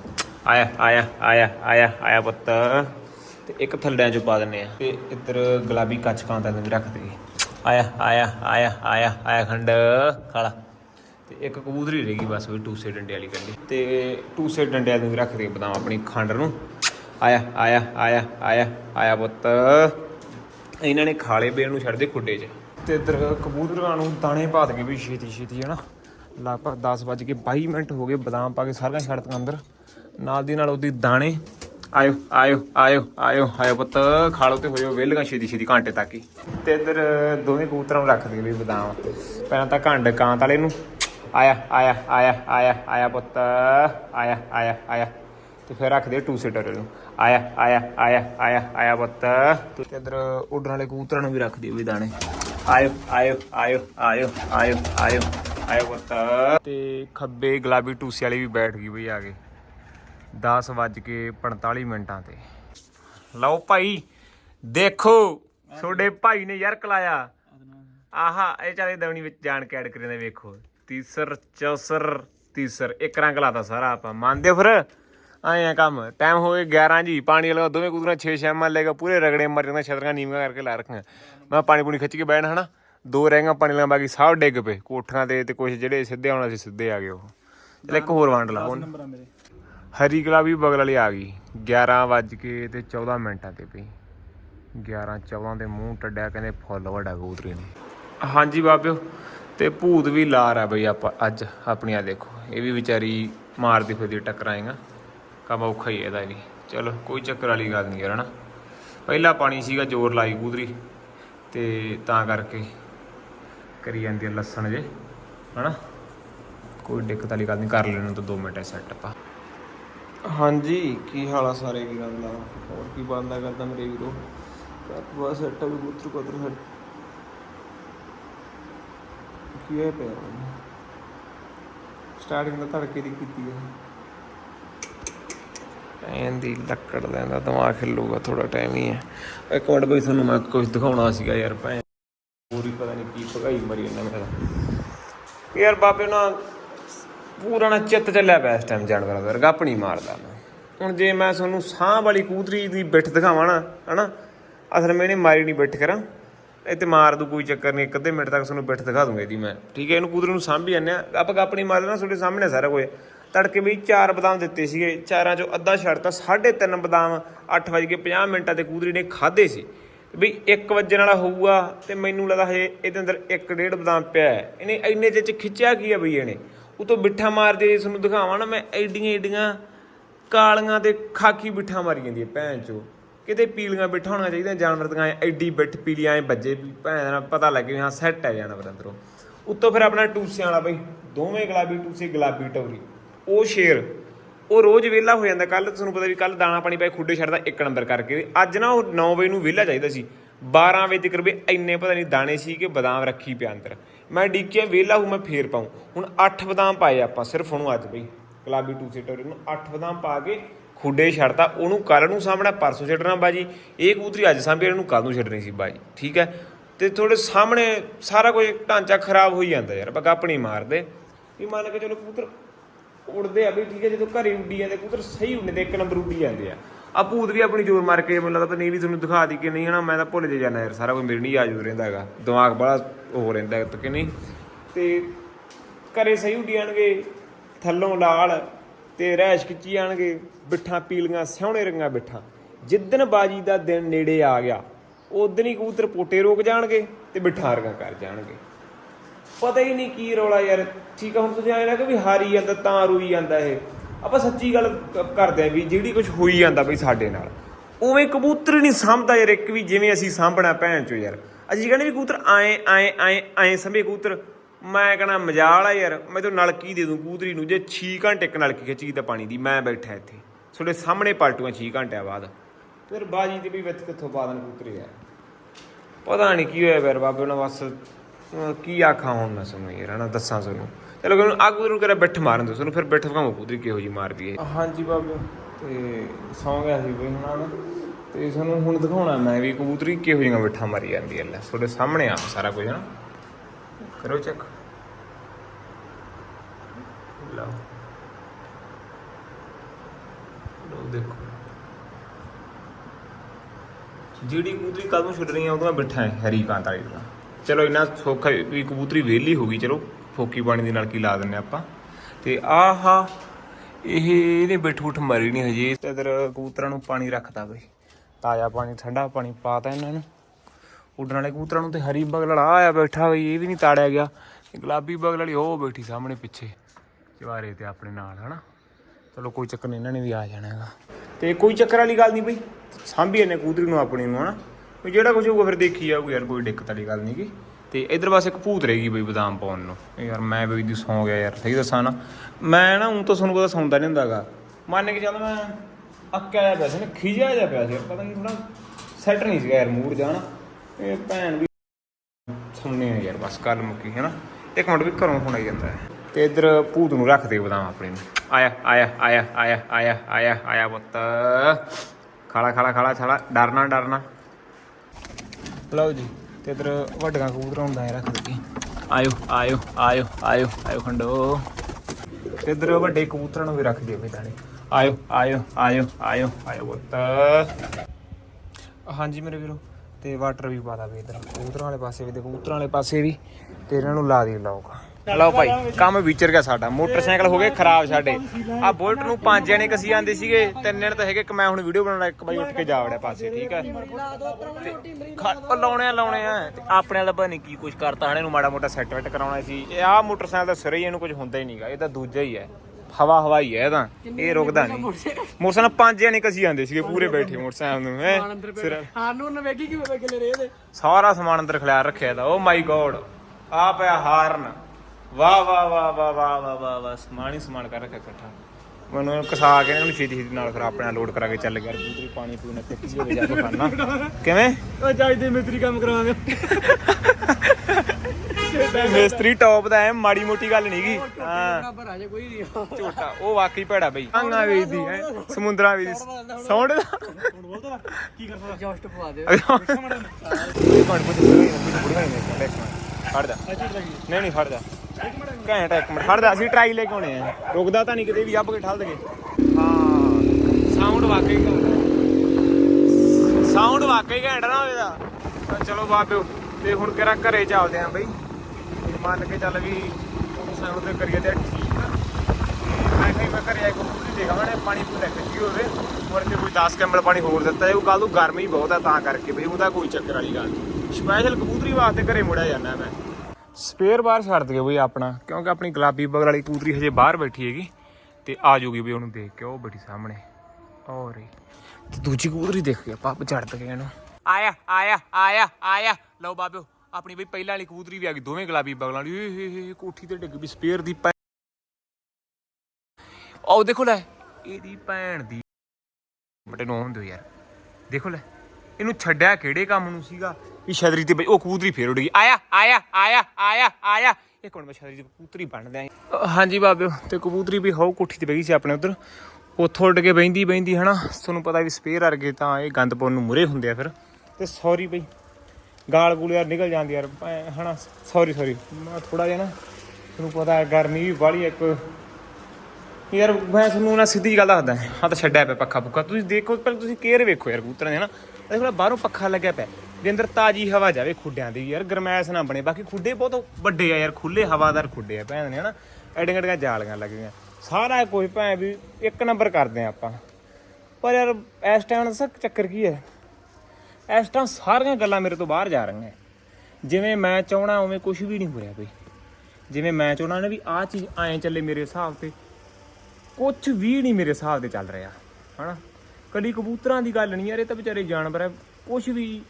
Speaker 1: ਆਇਆ ਆਇਆ ਆਇਆ ਆਇਆ ਆਇਆ ਪੁੱਤ। ਤੇ ਇੱਕ ਥੱਲਿਆਂ ਚੋਂ ਪਾ ਦਿੰਨੇ ਆ। ਤੇ ਇੱਧਰ ਗੁਲਾਬੀ ਕੱਚ ਕਾਂਤ ਵਾਲੇ ਨੂੰ ਵੀ ਰੱਖ ਦਈਏ ਆਇਆ ਆਇਆ ਆਇਆ ਆਇਆ ਆਇਆ ਖੰਡ। ਖਾਲਾ ਤੇ ਇੱਕ ਕਬੂਤਰੀ ਰਹਿ ਗਈ ਬਸ ਵੀ ਟੂਸੇ ਡੰਡੇ ਵਾਲੀ ਕੱਲੀ ਤੇ ਟੂਸੇ ਡੰਡਿਆਂ ਨੂੰ ਵੀ ਰੱਖ ਦੇ ਬਦਾਮ ਆਪਣੀ ਖੰਡ ਨੂੰ। ਆਇਆ ਆਇਆ ਆਇਆ ਆਇਆ ਆਇਆ ਪੁੱਤ। ਇਹਨਾਂ ਨੇ ਖਾਲੇ ਬੇਲ ਨੂੰ ਛੱਡ ਦੇ ਖੁੱਡੇ 'ਚ। ਤੇ ਇੱਧਰ ਕਬੂਤਰਾਂ ਨੂੰ ਦਾਣੇ ਪਾ ਕੇ ਵੀ ਛੇਤੀ ਛੇਤੀ, ਹਨਾ। ਲਗਭਗ 10 ਵੱਜ ਕੇ 22 ਮਿੰਟ ਹੋ ਗਏ ਬਦਾਮ ਪਾ ਕੇ ਸਾਰੀਆਂ ਛੱਡਤੀਆਂ ਅੰਦਰ। ਨਾਲ ਦੀ ਨਾਲ ਉਹਦੀ ਦਾਣੇ। ਆਇਓ ਆਇਓ ਆਇਓ ਆਇਓ ਆਇਓ ਪੁੱਤ। ਖਾਲੋ ਲਓ ਤੇ ਹੋ ਜਾਓ ਵਿਹਲੀਆਂ ਛੇਤੀ ਛੇਤੀ ਘੰਟੇ ਤੱਕ ਹੀ। ਤੇ ਇੱਧਰ ਦੋਵੇਂ ਕਬੂਤਰਾਂ ਨੂੰ ਰੱਖ ਦੇ ਵੀ ਬਦਾਮ। ਪਹਿਲਾਂ ਤਾਂ ਘੰਡ ਕਾਂਤ ਵਾਲੇ ਨੂੰ। ਆਇਆ ਆਇਆ ਆਇਆ ਆਇਆ ਆਇਆ ਪੁੱਤ, ਆਇਆ ਆਇਆ ਆਇਆ। ਤੇ ਫਿਰ ਰੱਖ ਦੇ ਟੂ ਸੀਟਰ ਨੂੰ ਆਇਆ ਆਇਆ ਆਇਆ ਆਇਆ ਆਇਆ ਪੁੱਤ। ਤੇ ਇੱਧਰ ਉੱਡਣ ਵਾਲੇ ਕਬੂਤਰਾਂ ਨੂੰ ਵੀ ਰੱਖ ਦਿਓ ਵੀ ਦਾਣੇ। ਆਇਓ ਆਇਓ ਆਇਓ ਆਇਓ ਆਇਓ ਆਇਓ ਆਇਓ ਪੁੱਤ। ਤੇ ਖੱਬੇ ਗੁਲਾਬੀ ਟੂਸੀ ਵਾਲੀ ਵੀ ਬੈਠ ਗਈ ਬਈ ਆ ਕੇ। 10 ਵੱਜ ਕੇ 45 ਮਿੰਟਾਂ ਤੇ। ਲਓ ਭਾਈ, ਦੇਖੋ, ਤੁਹਾਡੇ ਭਾਈ ਨੇ ਯਾਰ ਕਲਾਇਆ। ਆਹਾ, ਇਹ ਚਾਲੇ ਦਵਣੀ ਵਿੱਚ ਜਾਣ ਕੇ ਐਡ ਕਰੀ ਨੇ ਵੇਖੋ। ਤੀਸਰ ਚੌਸਰ ਤੀਸਰ। ਇੱਕ ਰੰਗ ਲਾਤਾ ਸਾਰਾ ਆਪਾਂ। ਮੰਨਦੇ ਫਿਰ? ਆਏ ਆ ਕੰਮ। ਟਾਈਮ ਹੋ ਗਿਆ 11 ਜੀ। ਪਾਣੀ ਵਾਲਾ ਦੋਵੇਂ ਕੁਦਰਾ 6 ਛੇ ਮੱਲ ਲੇਗਾ ਪੂਰੇ ਰਗੜੇ ਮਰ ਜਾਂਦੇ ਛਤਰੀਆਂ ਨੀਵੀਆਂ ਕਰਕੇ ਲਾ ਰੱਖੀਆਂ। ਮੈਂ ਪਾਣੀ ਪੂਣੀ ਖਿੱਚ ਕੇ ਬੈਠਣਾ ਹਨਾ? ਦੋ ਰਹਿਗਾ ਪਾਣੀ ਲਾਂ ਬਾਕੀ ਸਭ ਡਿੱਗ ਪਏ। ਕੋਠਾਂ ਤੇ ਤੇ ਕੁਝ ਜਿਹੜੇ ਸਿੱਧੇ ਆਉਣਾ ਸੀ ਸਿੱਧੇ ਆ ਗਏ ਉਹ। ਚਲ ਇੱਕ ਹੋਰ ਵੰਡ ਲਾ। ਹੁਣ
Speaker 2: ਮੇਰੇ।
Speaker 1: ਹਰੀ ਗੁਲਾਬੀ ਬਗਲ ਵਾਲੀ ਆ ਗਈ। 11 ਵੱਜ ਕੇ ਤੇ 14 ਮਿੰਟਾਂ ਤੇ ਪਈ। 11 14 ਦੇ ਮੂੰਹ ਟੱਡਿਆ ਕਹਿੰਦੇ ਫੁੱਲ ਵੱਡਾ ਕਬੂਤਰੀ ਨੇ। ਹਾਂਜੀ ਬਾਬਿਓ। ਤੇ ਭੂਤ ਵੀ ਲਾਰ ਆ ਬਈ ਆਪਾਂ ਅੱਜ, ਆਪਣੀ ਆ ਦੇਖੋ। ਇਹ ਵੀ ਵਿਚਾਰੀ ਮਾਰਦੀ ਫਿਰਦੀ ਟੱਕਰਾਏਗਾ। ਕੰਮ ਔਖਾ ਹੀ ਇਹਦਾ ਵੀ। ਚਲੋ, ਕੋਈ ਚੱਕਰ ਵਾਲੀ ਗੱਲ ਨਹੀਂ ਯਾਰ, ਹਨਾ? ਪਹਿਲਾ ਪਾਣੀ ਸੀਗਾ ਜ਼ੋਰ ਲਾਈ ਕਬੂਤਰੀ ਤੇ ਤਾਂ ਕਰਕੇ ਕਰੀ ਜਾਂਦੀ ਆ ਲੱਸਣ ਜੇ, ਹਨਾ? ਕੋਈ ਦਿੱਕਤ ਵਾਲੀ ਗੱਲ ਨਹੀਂ, ਕਰ ਲੈਣਾ ਨੂੰ ਤਾਂ 2 ਮਿੰਟ ਸੈੱਟ ਆਪਾਂ। ਹਾਂਜੀ, ਕੀ ਹਾਲ ਆ ਸਾਰੇ ਵੀਰਾਂ ਦਾ? ਹੋਰ ਕੀ ਬੰਦਾ ਕਰਦਾ ਮੇਰੇ ਵੀਰੋ? ਬਸ ਸੈੱਟ ਵੀ ਗੁੱਤਰ ਕੋਤਰ ਸੈੱਟ ਕੀ ਹੈ ਪਿਆ? ਸਟਾਰਟਿੰਗ ਦਾ ਧੜਕੇ ਦੀ ਕੀਤੀ ਹੈ ਐਨ ਦੀ ਲੱਕੜ ਲੈਂਦਾ ਦਿਮਾਗ ਹਿੱਲੂਗਾ ਥੋੜਾ ਟਾਈਮ ਹੀ ਹੈ। ਇੱਕ ਮਿੰਟ ਬਈ, ਤੁਹਾਨੂੰ ਮੈਂ ਕੁਝ ਦਿਖਾਉਣਾ ਸੀਗਾ ਯਾਰ, ਭੈਣ। ਪੂਰੀ ਪਤਾ ਨਹੀਂ ਕੀ ਭਗਾਈ ਮਰੀ ਇਹਨਾਂ ਮੇਰਾ। ਯਾਰ ਬਾਬੇ ਨਾਲ ਪੂਰਾ ਨਾ ਚਿੱਤ ਚੱਲਿਆ ਪਿਆ ਇਸ ਟਾਈਮ ਜਾਨਵਰਾਂ ਦਾ ਗੱਪ ਨਹੀਂ ਮਾਰਦਾ ਮੈਂ ਹੁਣ ਜੇ ਮੈਂ ਤੁਹਾਨੂੰ ਸਾਹ ਵਾਲੀ ਕੂਤਰੀ ਦੀ ਬਿੱਠ ਦਿਖਾਵਾਂ ਨਾ, ਹਨਾ? ਅਸਲ ਮੈਂ ਇਹਨੇ ਮਾਰੀ ਨਹੀਂ ਬਿੱਠ ਕਰਾਂ। ਇਹ ਤੇ ਮਾਰ ਦੂ ਕੋਈ ਚੱਕਰ ਨਹੀਂ, ਇੱਕ ਅੱਧੇ ਮਿੰਟ ਤੱਕ ਤੁਹਾਨੂੰ ਬਿੱਠ ਦਿਖਾ ਦੂੰਗਾ ਇਹਦੀ ਮੈਂ। ਠੀਕ ਹੈ, ਇਹਨੂੰ ਕੂਤਰੀ ਨੂੰ ਸਾਂਭੀ ਜਾਂਦੇ ਆ ਆਪਾਂ ਆਪਣੀ ਮਾਰ ਮਾਰਦੇ ਨਾ ਤੁਹਾਡੇ ਸਾਹਮਣੇ ਸਾਰਾ ਕੁਝ। ਤੜਕੇ ਵੀ ਚਾਰ ਬਦਾਮ ਦਿੱਤੇ ਸੀਗੇ, ਚਾਰਾਂ ਚੋਂ ਅੱਧਾ ਛੱਡਤਾ 3.5 ਬਦਾਮ 8:50 ਮਿੰਟਾਂ ਤੇ ਕੂਤਰੀ ਨੇ ਖਾਦੇ ਸੀ। ਵੀ 1 ਵਜੇ ਵਾਲਾ ਹੋਊਗਾ ਤੇ ਮੈਨੂੰ ਲੱਗਦਾ ਹਜੇ ਇਹਦੇ ਅੰਦਰ 1.5 ਬਦਾਮ ਪਿਆ ਇਹਨੇ ਇੰਨੇ ਜਿਹੇ ਚ ਖਿੱਚਿਆ ਕੀ ਆ ਬਈ ਇਹਨੇ? ਉਤੋਂ ਬਿੱਠਾ ਮਾਰਦੇ ਜੇ ਤੁਹਾਨੂੰ ਦਿਖਾਵਾਂ ਨਾ, ਮੈਂ ਐਡੀਆਂ ਐਡੀਆਂ ਕਾਲੀਆਂ ਤੇ ਖਾਕੀ ਬਿੱਠਾ ਮਾਰੀ ਜਾਂਦੀ ਹੈ ਭੈਣ ਚੋ ਕਿਤੇ ਪੀਲੀਆਂ ਬਿੱਠਾ ਹੋਣਾ ਚਾਹੀਦਾ, ਜਾਨਵਰ ਦੀਆਂ ਐਡੀ ਬਿੱਠ ਪੀਲੀਆਂ ਐ ਵੱਜੇ ਵੀ ਭੈਣ ਦਾ ਪਤਾ ਲੱਗੇ ਵੀ ਹਾਂ ਸੈੱਟ ਹੈ ਜਾਨਵਰ ਅੰਦਰੋਂ। ਉੱਤੋਂ ਫਿਰ ਆਪਣਾ ਟੂਸਿਆਂ ਵਾਲਾ ਬਈ, ਦੋਵੇਂ ਗੁਲਾਬੀ ਟੂਸੇ, ਗੁਲਾਬੀ ਟੌਰੀ। ਉਹ ਸ਼ੇਰ, ਉਹ ਰੋਜ਼ ਵਿਹਲਾ ਹੋ ਜਾਂਦਾ ਕੱਲ ਤੁਹਾਨੂੰ ਪਤਾ ਵੀ ਕੱਲ ਦਾਣਾ ਪਾਣੀ ਪਾਏ ਖੁੱਡੇ ਛੱਡਦਾ, ਇੱਕ ਨੰਬਰ ਕਰਕੇ। ਅੱਜ ਨਾ ਉਹ 9 ਵਜੇ ਨੂੰ ਵਿਹਲਾ ਚਾਹੀਦਾ ਸੀ। 12 ਵਜੇ ਤੱਕ ਵੀ ਇੰਨੇ ਪਤਾ ਨਹੀਂ ਦਾਣੇ ਸੀ ਕਿ ਬਦਾਮ ਰੱਖੀ ਪਿਆ ਅੰਦਰ। ਮੈਂ ਡੀਕਿਆ ਵਿਹਲਾ ਹੂੰ ਮੈਂ ਫੇਰ ਪਾਉਂ ਹੁਣ 8 ਬਦਾਮ ਪਾਏ ਆਪਾਂ, ਸਿਰਫ ਉਹਨੂੰ ਅੱਜ ਬਈ, ਗੁਲਾਬੀ ਟੂਸੇ ਟੋਰੀ ਨੂੰ 8 ਬਦਾਮ ਪਾ ਕੇ ਖੁੱਡੇ ਛੱਡਤਾ, ਉਹਨੂੰ ਕੱਲ ਨੂੰ ਸਾਹਮਣਾ ਪਰਸੋਂ ਛੱਡਣਾ ਬਾਜੀ, ਇਹ ਕੂਤਰੀ ਅੱਜ ਸਾਂਭੀ ਇਹਨੂੰ ਕੱਲ ਨੂੰ ਛੱਡਣੀ ਸੀ ਬਾਜੀ, ਠੀਕ ਹੈ? ਤੇ ਤੁਹਾਡੇ ਸਾਹਮਣੇ ਸਾਰਾ ਕੁਝ ਢਾਂਚਾ ਖਰਾਬ ਹੋਈ ਜਾਂਦਾ ਯਾਰ ਬਗਾ ਗੱਪ ਮਾਰਦੇ, ਵੀ ਮੰਨ ਕੇ ਚਲੋ ਕਬੂਤਰ ਉੜਦੇ ਆ ਵੀ ਠੀਕ ਹੈ, ਜਦੋਂ ਘਰੇ ਉੱਡੀ ਜਾਂਦੇ, ਕਬੂਤਰ ਸਹੀ ਉੱਡਦੇ, ਇੱਕ ਨੰਬਰ ਉੱਡੀ ਜਾਂਦੇ ਆ। ਆ ਭੂਤ ਵੀ ਆਪਣੀ ਜ਼ੋਰ ਮਾਰ ਕੇ, ਮੈਨੂੰ ਲੱਗਦਾ ਨਹੀਂ ਵੀ ਤੁਹਾਨੂੰ ਦਿਖਾ ਦੀ ਕਿ ਨਹੀਂ, ਹਨਾ, ਮੈਂ ਤਾਂ ਭੁੱਲ ਜੇ ਜਾਣਾ ਯਾਰ, ਸਾਰਾ ਕੁਝ ਮੇਰੇ ਨਹੀਂ ਯਾਦ ਰਹਿੰਦਾ ਹੈਗਾ, ਦਿਮਾਗ ਬੜਾ ਹੋ ਰਹਿੰਦਾ ਕਿ ਨਹੀਂ? ਤੇ ਘਰੇ ਸਹੀ ਉੱਡੀ ਜਾਣਗੇ, ਥੱਲੋਂ ਲਾਲ ਤੇ ਰਹਿਸ਼ ਖਿੱਚੀ ਜਾਣਗੇ, ਬਿੱਠਾਂ ਪੀਲੀਆਂ ਸਿਆਉਣੇ ਰੰਗਾਂ ਬਿੱਠਾਂ। ਜਿੱਦਣ ਬਾਜੀ ਦਾ ਦਿਨ ਨੇੜੇ ਆ ਗਿਆ ਉਦੋਂ ਹੀ ਕਬੂਤਰ ਪੋਟੇ ਰੋਕ ਜਾਣਗੇ ਤੇ ਬਿੱਠਾਂ ਰੰਗਾਂ ਕਰ ਜਾਣਗੇ। ਪਤਾ ਹੀ ਨਹੀਂ ਕੀ ਰੌਲਾ ਯਾਰ, ਠੀਕ ਆ, ਹੁਣ ਤੁਸੀਂ ਆਏ ਨਾ ਕਿ ਵੀ ਹਾਰੀ ਜਾਂਦਾ, ਤਾਂ ਰੋਈ ਜਾਂਦਾ ਇਹ। ਆਪਾਂ ਸੱਚੀ ਗੱਲ ਕਰਦੇ ਆਂ ਵੀ ਜਿਹੜੀ ਕੁਝ ਹੋਈ ਜਾਂਦਾ ਬਈ ਸਾਡੇ ਨਾਲ, ਉਵੇਂ ਕਬੂਤਰ ਨਹੀਂ ਸਾਂਭਦਾ ਯਾਰ, ਇੱਕ ਵੀ ਜਿਵੇਂ ਅਸੀਂ ਸਾਂਭਣਾ ਭੈਣ ਚੋ ਯਾਰ। ਅਸੀਂ ਕਹਿੰਦੇ ਵੀ ਕਬੂਤਰ ਆਏ ਆਏ ਆਏ ਆਏ ਸੰਭੇ ਕਬੂਤਰ। ਮੈਂ ਕਹਣਾ ਮਜਾਲ ਆ ਯਾਰ ਮੈਂ ਤਾਂ ਨਲਕੀ ਦੇ ਦੂੰ ਕਬੂਤਰੀ ਨੂੰ ਜੇ 6 ਘੰਟੇ ਇੱਕ ਨਲਕੀ ਖਿੱਚੀ ਤਾਂ ਪਾਣੀ ਦੀ ਮੈਂ ਬੈਠਾ ਇੱਥੇ। ਤੁਹਾਡੇ ਸਾਹਮਣੇ ਪਲਟੂਆਂ 6 ਘੰਟਿਆਂ ਬਾਅਦ। ਫਿਰ ਬਾਜੀ ਤੇ ਵੀ ਵਿੱਚ ਕਿੱਥੋਂ ਦੇਣ ਕਬੂਤਰੇ ਯਾਰ ਪਤਾ ਨਹੀਂ ਕੀ ਹੋਇਆ ਫਿਰ ਬਾਬੇ ਉਹਨਾਂ ਬਸ ਕੀ ਆਖਾਂ ਹੁਣ ਮੈਂ ਤੁਹਾਨੂੰ ਯਾਰ ਹਨਾ ਦੱਸਾਂ ਤੁਹਾਨੂੰ। ਚਲੋ ਕਿ ਆਗੂ ਨੂੰ ਕਰੇ ਬਿੱਠ ਮਾਰਨ ਦੋ ਤੁਹਾਨੂੰ ਫਿਰ ਬਿੱਠ ਦਿਖਾਵਾਂ ਕਬੂਤਰੀ ਕਿਹੋ ਜੀ ਮਾਰਦੀ ਹੈ ਹਾਂਜੀ ਬਾਬੇ ਤੇ ਸੌਂ ਗਿਆ ਸੀ ਬਈ ਹੁਣ ਨਾ ਤੇ ਤੁਹਾਨੂੰ ਹੁਣ ਦਿਖਾਉਣਾ ਮੈਂ ਵੀ ਕਬੂਤਰੀ ਕਿਹੋ ਜਿਹੀਆਂ ਬਿੱਠਾਂ ਮਾਰੀ ਜਾਂਦੀ ਹੈ ਲੈ ਤੁਹਾਡੇ ਸਾਹਮਣੇ ਆ ਸਾਰਾ ਕੁਝ ਹਨਾ। ਕਰੋ ਚੈੱਕ ਲਓ। ਲਓ ਦੇਖੋ। ਜਿਹੜੀ ਕਬੂਤਰੀ ਕਦੋਂ ਛੁੱਟ ਰਹੀ ਆ, ਉਹਦਾ ਬਿਠਾ ਹੈ ਹਰੀ ਕਾਂਤ ਵਾਲੀ ਦਾ ਚਲੋ ਇੰਨਾ ਸੌਖਾ ਵੀ ਕਬੂਤਰੀ ਵਿਹਲੀ ਹੋ ਗਈ, ਚਲੋ, ਫੋਕੀ ਪਾਣੀ ਦੇ ਨਾਲ ਕੀ ਲਾ ਦਿੰਨੇ ਆਪਾਂ। ਤੇ ਆਹਾ, ਇਹ, ਇਹਨੇ ਬਿੱਠ ਬੁੱਠ ਮਰੀ ਨਹੀਂ ਹਜੇ ਤੇ ਇਧਰ ਕਬੂਤਰਾਂ ਨੂੰ ਪਾਣੀ ਰੱਖਦਾ ਬਈ। ਤਾਜ਼ਾ ਪਾਣੀ, ਠੰਡਾ ਪਾਣੀ ਪਾਤਾ ਇਹਨਾਂ ਨੂੰ। ਉੱਡਣ ਵਾਲੇ ਕਬੂਤਰਾਂ ਨੂੰ ਤੇ ਹਰੀ ਬਗਲੜ ਆਇਆ ਬੈਠਾ ਬਈ, ਇਹ ਵੀ ਨਹੀਂ ਤਾੜਿਆ ਗਿਆ। ਗੁਲਾਬੀ ਬਗਲ ਵਾਲੀ ਉਹ ਬੈਠੀ ਸਾਹਮਣੇ ਪਿੱਛੇ। ਚਵਾਰੇ ਤੇ ਆਪਣੇ ਨਾਲ, ਹਨਾ? ਚਲੋ ਕੋਈ ਚੱਕਰ ਨਹੀਂ, ਇਹਨਾਂ ਨੇ ਵੀ ਆ ਜਾਣਾ ਹੈਗਾ। ਤੇ ਕੋਈ ਚੱਕਰ ਵਾਲੀ ਗੱਲ ਨਹੀਂ ਬਈ। ਸਾਂਭੀ ਇਹਨੇ ਕੂਦਰੀ ਨੂੰ ਆਪਣੀ ਨੂੰ, ਹਨਾ? ਵੀ ਜਿਹੜਾ ਕੁਝ ਹੋਊਗਾ ਫਿਰ ਦੇਖੀ ਜਾਊਗਾ, ਯਾਰ ਕੋਈ ਦਿੱਕਤ ਵਾਲੀ ਗੱਲ ਨਹੀਂ ਗੀ। ਤੇ ਇਧਰ ਬਸ ਇੱਕ ਭੂਤ ਰਹੇਗੀ ਬਈ ਬਦਾਮ ਪਾਉਣ ਨੂੰ। ਯਾਰ ਮੈਂ ਬਈ ਦੀ ਸੌਂ ਗਿਆ ਯਾਰ, ਸਹੀ ਦੱਸਾਂ ਨਾ। ਮੈਂ ਨਾ ਹੁਣ ਤਾਂ ਤੁਹਾਨੂੰ ਪਤਾ ਸੌਂਦਾ ਨਹੀਂ ਹੁੰਦਾਗਾ। ਮੰਨ ਕੇ ਚੱਲ ਮੈਂ ਅੱਕਿਆ ਜਿਹਾ ਪਿਆ ਸੀ ਨਾ, ਖਿਜਿਆ ਜਿਹਾ ਪਿਆ ਸੀ। ਪਤਾ ਨਹੀਂ ਥੋੜਾ ਸੈਟ ਨਹੀਂ ਸੀਗਾ ਯਾਰ ਮੂਡ ਜਾਣਾ ਇਹ ਭੈਣ ਵੀ ਸੁਣਨੇ ਆ ਯਾਰ, ਬਸ ਕੱਲ ਮੁੱਕੀ ਹੈ ਨਾ ਇੱਕ ਮਿੰਟ ਵੀ ਘਰੋਂ ਫੋਨ ਆਈ ਜਾਂਦਾ ਹੈ। ਤੇ ਇੱਧਰ ਭੂਤ ਨੂੰ ਰੱਖ ਦੇ ਬਦਾਮ ਆਪਣੇ ਨੂੰ। ਆਇਆ ਆਇਆ ਆਇਆ ਆਇਆ ਆਇਆ ਆਇਆ ਆਇਆ ਪੁੱਤ। ਖਾਲਾ ਖਾਲਾ ਖਾਲਾ, ਛਾਲਾ, ਡਰਨਾ ਡਰਨਾ। ਲਓ ਜੀ, ਤੇ ਇੱਧਰ ਵੱਡੀਆਂ ਕਬੂਤਰਾਂ ਨੂੰ ਦਾਇ ਰੱਖ ਦਿੱਤੀ ਆਇਓ ਆਇਓ ਆਇਓ ਆਇਓ ਆਇਓ ਖੰਡੋ। ਤੇ ਇੱਧਰ ਵੱਡੇ ਕਬੂਤਰਾਂ ਨੂੰ ਵੀ ਰੱਖ ਦਿਓ ਵੀ ਦਾਣੇ ਆਇਓ ਆਇਓ ਆਇਓ ਆਇਓ ਆਇਓ ਪੁੱਤ। ਹਾਂਜੀ ਮੇਰੇ ਵੀਰੋ, ਤੇ ਵਾਟਰ ਵੀ ਪਾ ਦਾ ਵੀ ਇਧਰ। ਕਬੂਤਰਾਂ ਵਾਲੇ ਪਾਸੇ ਵੀ ਤੇ ਕਬੂਤਰਾਂ ਵਾਲੇ ਪਾਸੇ ਵੀ। ਤੇ ਇਹਨਾਂ ਨੂੰ ਲਾ ਦੀ ਲੌਕ ਲਓ ਭਾਈ ਕੰਮ ਵਿਚਰ ਗਿਆ ਸਾਡਾ। ਮੋਟਰਸਾਈਕਲ ਹੋ ਗਏ ਖਰਾਬ ਸਾਡੇ। ਆ ਬੁਲਟ ਨੂੰ ਪੰਜ ਜਣੇ ਕਸੀ ਜਾਂਦੇ ਸੀਗੇ ਤਿੰਨ ਜਣੇ ਤਾਂ ਹੈਗੇ ਇੱਕ ਮੈਂ ਹੁਣ ਵੀਡੀਓ ਬਣਾਉਣਾ ਇੱਕ ਬਾਈ ਉੱਠ ਕੇ ਜਾ ਵੜਿਆ ਪਾਸੇ ਠੀਕ ਹੈ ਉਹ ਲਾਉਣੇ ਆ ਲਾਉਣੇ ਆ। ਤੇ ਆਪਣੇ ਵਾਲਾ ਨਹੀਂ ਕੀ ਕੁਝ ਕਰਤਾ ਹਣੇ ਨੂੰ ਮਾੜਾ ਮੋਟਾ ਸੈੱਟ ਵੈਟ ਕਰਾਉਣਾ ਸੀ। ਇਹ ਆ ਮੋਟਰਸਾਈਕਲ ਦਾ ਸਿਰ ਹੀ ਇਹਨੂੰ ਕੁਝ ਹੁੰਦਾ ਹੀ ਨਹੀਂਗਾ ਇਹ ਤਾਂ ਦੂਜਾ ਹੀ ਹੈ। ਹਵਾ ਹਵਾਈ ਹੈ ਇਹ ਤਾਂ ਇਹ ਰੁਕਦਾ ਨਹੀਂ। ਮੋਟਰਸਾਈਕਲ ਪੰਜ ਜਣੇ ਕਸੀ ਜਾਂਦੇ ਸੀਗੇ ਪੂਰੇ ਬੈਠੇ ਮੋਟਰਸਾਈਕਲ ਨੂੰ ਹੈ। ਸਿਰ
Speaker 2: ਸਾਨੂੰ ਨਾ ਵੇਖੀ ਕਿਵੇਂ ਵੇਖ ਲੈ ਇਹਦੇ?
Speaker 1: ਸਾਰਾ ਸਮਾਨ ਅੰਦਰ ਖਿਲਾਰ ਰੱਖਿਆ ਦਾ ਓ ਮਾਈ ਗੋਡ ਆ ਪਿਆ ਹਾਰਨ। ਵਾਹ ਵਾਹ ਵਾਹ ਵਾਹ ਵਾਹ ਵਾਹ ਵਾਹ ਵਾਹ ਸਮਾਨ ਹੀ ਸਮਾਨ ਕਰ ਰੱਖਿਆ ਇਕੱਠਾ। ਮੈਨੂੰ ਕਸਾ ਕੇ ਇਹਨੂੰ ਛੇਤੀ ਛੇਤੀ ਨਾਲ ਫਿਰ ਆਪਣੇ ਨਾਲ ਲੋਡ ਕਰਾ ਕੇ ਚੱਲ ਗਿਆ। ਦੂਸਰੀ ਪਾਣੀ ਪੂਣਾ ਤੇ ਕਿਸੇ ਦੇ ਜਾ ਕੇ ਖਾਣਾ। ਕਿਵੇਂ?
Speaker 2: ਉਹ ਜਾਈਦੇ ਮਿਸਤਰੀ ਕੰਮ ਕਰਾਵਾਂਗੇ
Speaker 1: ਮਿਸਤਰੀ ਟੌਪ ਦਾ ਐ ਮਾੜੀ ਮੋਟੀ ਗੱਲ ਨਹੀਂਗੀ ਹਾਂ।
Speaker 2: ਬਰਾਬਰ ਆ ਜਾ ਕੋਈ ਨਹੀਂ
Speaker 1: ਝੋਟਾ ਉਹ ਵਾਕਈ ਭੈੜਾ ਬਈ। ਆਂਗਾ ਵੇਚਦੀ ਹੈ ਸਮੁੰਦਰਾਂ ਵਿੱਚ ਸੌਂਡ ਦਾ
Speaker 2: ਹੁਣ ਬੋਲਦਾ ਕੀ ਕਰ ਸਕਦਾ ਜਸਟ ਪਵਾ ਦੇ
Speaker 1: ਬੁੜੀਆਂ ਖੜ ਜਾ। ਨਹੀਂ ਨਹੀਂ ਖੜ ਜਾ। ਘੈਂਟ ਆ, ਇੱਕ ਮਿੰਟ। ਖੜ ਅਸੀਂ ਟਰਾਈ ਲੈ ਕੇ ਆਉਣੇ ਆ। ਰੁਕਦਾ ਤਾਂ ਨਹੀਂ ਕਿਤੇ ਵੀ ਅੱਬ ਕੇ ਠੱਲ ਦਗੇ ਹਾਂ ਸਾਊਂਡ ਵਾਕਈ ਘੈਂਟ ਸਾਊਂਡ ਵਾਕਈ ਘੈਂਟ ਨਾ ਹੋਵੇ ਤਾਂ। ਚਲੋ ਬਾਬਿਓ ਤੇ ਹੁਣ ਕਿਹੜਾ ਘਰੇ ਚੱਲਦੇ ਆਂ ਬਈ? ਮੰਨ ਕੇ ਚੱਲ ਵੀ ਸਾਊਂਡ ਤੇ ਕਰੀਏ ਤੇ ਠੀਕ ਆ। ਤੇ ਮੈਂ ਕਹੀ ਮੈਂ ਘਰੇ ਆ ਕੇ ਪੂਰੀ ਦੇਖਾਂ ਪਾਣੀ ਪੂਰਾ ਕੱਚੀ ਹੋਵੇ ਹੋਰ ਤੇ ਕੋਈ 10 ਕੰਬਲ ਪਾਣੀ ਹੋਰ ਦਿੱਤਾ ਇਹ ਕੱਲ ਨੂੰ ਗਰਮੀ ਬਹੁਤ ਆ ਤਾਂ ਕਰਕੇ ਬਈ ਉਹਦਾ ਕੋਈ ਚੱਕਰ ਵਾਲੀ ਗੱਲ ਸਪੈਸ਼ਲ ਕਬੂਤਰੀ ਵਾਸਤੇ ਘਰੇ ਮੁੜਿਆ ਜਾਂਦਾ ਮੈਂ। ਸਪੇਅਰ ਬਾਹਰ ਛੱਡ ਦਗੇ ਬਈ ਆਪਣਾ, ਕਿਉਂਕਿ ਆਪਣੀ ਗੁਲਾਬੀ ਬਗਲ ਵਾਲੀ ਕਬੂਤਰੀ ਹਜੇ ਬਾਹਰ ਬੈਠੀ ਹੈਗੀ, ਤੇ ਆ ਜਾਊਗੀ ਬਈ ਉਹਨੂੰ ਦੇਖ ਕੇ, ਉਹ ਬੈਠੀ ਸਾਹਮਣੇ। ਔਰ ਤੇ ਦੂਜੀ ਕਬੂਤਰੀ ਦੇਖ ਕੇ ਪੱਪ ਚੜ ਦਗੇ ਇਹਨੂੰ। ਆਇਆ ਆਇਆ ਆਇਆ ਆਇਆ। ਲਓ ਬਾਬਿਓ, ਆਪਣੀ ਬਈ ਪਹਿਲਾਂ ਵਾਲੀ ਕਬੂਤਰੀ ਵੀ ਆ ਗਈ, ਦੋਵੇਂ ਗੁਲਾਬੀ ਬਗਲਾਂ ਵਾਲੀ। ਕੋਠੀ ਤੇ ਡਿੱਗ ਵੀ ਸਪੇਅਰ ਦੀ ਆਓ ਦੇਖੋ ਲੈ, ਇਹਦੀ ਭੈਣ ਦੀ ਬਟੇ ਨੂੰ ਹੁੰਦੇ ਯਾਰ। ਦੇਖੋ ਲੈ। ਇਹਨੂੰ ਛੱਡਿਆ ਕਿਹੜੇ ਕੰਮ ਨੂੰ ਸੀਗਾ? ਵੀ ਛਦਰੀ ਤੇ ਬਈ, ਉਹ ਕਬੂਤਰੀ ਫੇਰ ਉੱਡ ਗਈ। ਆਇਆ ਆਇਆ ਆਇਆ ਆਇਆ ਆਇਆ। ਇਹ ਮਿੰਟ, ਮੈਂ ਛਤਰੀ ਤੇ ਕਬੂਤਰੀ ਬਣਦਾ ਆਂ ਹਾਂਜੀ ਬਾਬਿਓ, ਤੇ ਕਬੂਤਰੀ ਵੀ ਹੋ ਕੋਠੀ ਤੇ ਬਈ ਸੀ ਆਪਣੇ ਉਧਰ। ਉੱਥੋਂ ਉੱਡ ਕੇ ਬੈਂਦੀ ਬੈਂਦੀ ਹਨਾ? ਤੁਹਾਨੂੰ ਪਤਾ ਵੀ ਸਪੇਅਰ ਵਰਗੇ ਤਾਂ ਇਹ ਗੰਦ ਪਾਉਣ ਨੂੰ ਮੁਰੇ ਹੁੰਦੇ ਆ ਫਿਰ। ਤੇ ਸੌਰੀ ਬਈ, ਗਾਲ ਗੂਲ ਯਾਰ ਨਿਕਲ ਜਾਂਦੀ ਯਾਰ। ਭੈ- ਹਨਾ? ਸੌਰੀ ਸੌਰੀ ਮੈਂ ਥੋੜਾ ਜਿਹਾ ਨਾ, ਤੁਹਾਨੂੰ ਪਤਾ ਗਰਮੀ ਵੀ ਬਾਹਲੀ ਇੱਕ। ਯਾਰ, ਮੈਂ ਤੁਹਾਨੂੰ ਨਾ ਸਿੱਧੀ ਗੱਲ ਦੱਸਦਾ ਹਾਂ ਤਾਂ ਛੱਡਿਆ ਪਿਆ ਪੱਖਾ ਪੁੱਖਾ ਤੁਸੀਂ ਦੇਖੋ, ਪਹਿਲਾਂ ਤੁਸੀਂ ਕੇਅਰ ਵੇਖੋ ਯਾਰ ਕਬੂਤਰਾਂ ਦੇ, ਹਨਾ? ਇਹ ਥੋੜਾ ਬਾਹਰੋਂ ਪੱਖਾ ਲੱਗਿਆ ਪਿਆ। ਦੇ ਅੰਦਰ ਤਾਜੀ ਹਵਾ ਜਾਵੇ ਖੁੱਡਿਆਂ ਦੀ ਯਾਰ, ਗਰਮੈਸ਼ ਨਾ ਬਣੇ। ਬਾਕੀ ਖੁੱਡੇ ਬਹੁਤ ਵੱਡੇ ਆ ਯਾਰ, ਖੁੱਲੇ ਹਵਾਦਾਰ ਖੁੱਡੇ ਆ ਭੈਣ ਨੇ ਹਨਾ? ਐਡੀਆਂ ਐਡੀਆਂ ਜਾਲੀਆਂ ਲੱਗੀਆਂ ਸਾਰਾ ਕੋਈ ਭੈਣ ਵੀ ਇੱਕ ਨੰਬਰ ਕਰਦੇ ਆ ਆਪਾਂ। ਪਰ ਯਾਰ, ਇਸ ਟਾਈਮ ਦਾ ਚੱਕਰ ਕੀ ਹੈ? ਇਸ ਟਾਈਮ ਸਾਰੀਆਂ ਗੱਲਾਂ ਮੇਰੇ ਤੋਂ ਬਾਹਰ ਜਾ ਰਹੀਆਂ। ਜਿਵੇਂ ਮੈਂ ਚਾਹਣਾ ਉਵੇਂ ਕੁਝ ਵੀ ਨਹੀਂ ਹੋ ਰਿਹਾ ਬਈ। ਜਿਵੇਂ ਮੈਂ ਚਾਹਣਾ ਨਾ ਵੀ ਆਹ ਚੀਜ਼ ਐਂ ਚੱਲੇ ਮੇਰੇ ਹਿਸਾਬ ਤੇ। ਕੁਝ ਵੀ ਨਹੀਂ ਮੇਰੇ ਹਿਸਾਬ ਤੇ ਚੱਲ ਰਿਹਾ, ਹਨਾ? ਕਦੀ ਕਬੂਤਰਾਂ ਦੀ ਗੱਲ ਨਹੀਂ ਯਾਰ, ਇਹ ਤਾਂ ਵਿਚਾਰੇ ਜਾਨਵਰ ਹੈ ਕੁਝ ਵੀ,